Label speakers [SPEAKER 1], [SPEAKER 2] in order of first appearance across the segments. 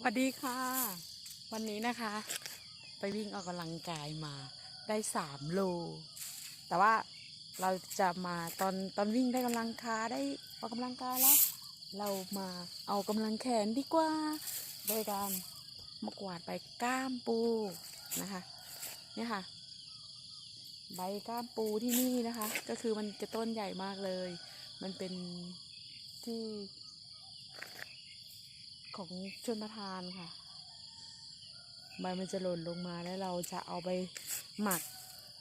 [SPEAKER 1] สวัสดีค่ะ วันนี้นะคะ ไปวิ่งออกกำลังกายมาได้สามโล แต่ว่าเราจะมาตอนตอนวิ่งได้กำลังขาได้ออกกำลังกายแล้ว เรามาเอากำลังแขนดีกว่า โดยการมากวาดไปก้ามปูนะคะเนี่ยค่ะ ใบก้ามปูที่นี่นะคะ ก็คือมันจะต้นใหญ่มากเลย มันเป็นที่ ของชนประทานค่ะใบมันจะหล่นลงมาแล้วเราจะเอาไปหมัก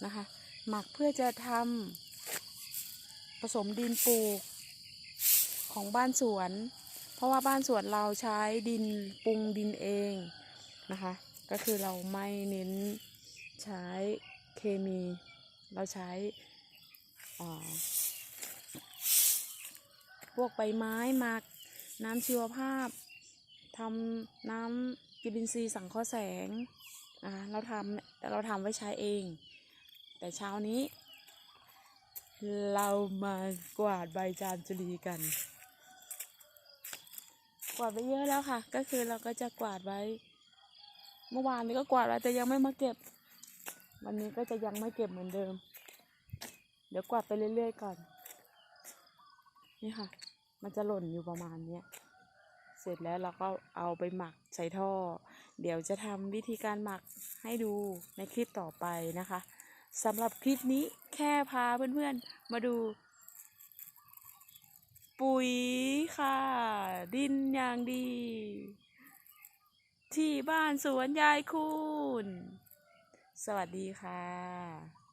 [SPEAKER 1] นะคะ หมักเพื่อจะทำผสมดินปลูกของบ้านสวน เพราะว่าบ้านสวนเราใช้ดินปรุงดินเองนะคะ ก็คือเราไม่เน้นใช้เคมี เราใช้พวกใบไม้หมักน้ำชีวภาพ ทำน้ำกิบินซีย์สังเคราะห์แสงนะคะเราทำเราทำไว้ใช้เอง แต่เช้านี้ เรามากวาดใบจามจุลีกัน กวาดไปเยอะแล้วค่ะ ก็คือเราก็จะกวาดไว้ เมื่อวานนี้ก็กวาดไว้แต่ยังไม่มาเก็บ วันนี้ก็จะยังไม่เก็บเหมือนเดิม เดี๋ยวกวาดไปเรื่อยๆก่อน นี่ค่ะ มันจะหล่นอยู่ประมาณเนี้ย ร็จแล้วเราก็เอาไปหมักใส่ท่อ เดี๋ยวจะทำวิธีการหมักให้ดูในคลิปต่อไปนะคะสำหรับคลิปนี้แค่พาเพื่อนๆมาดู ปุ๋ยค่ะ ดินอย่างดี ที่บ้านสวนยายคุณ สวัสดีค่ะ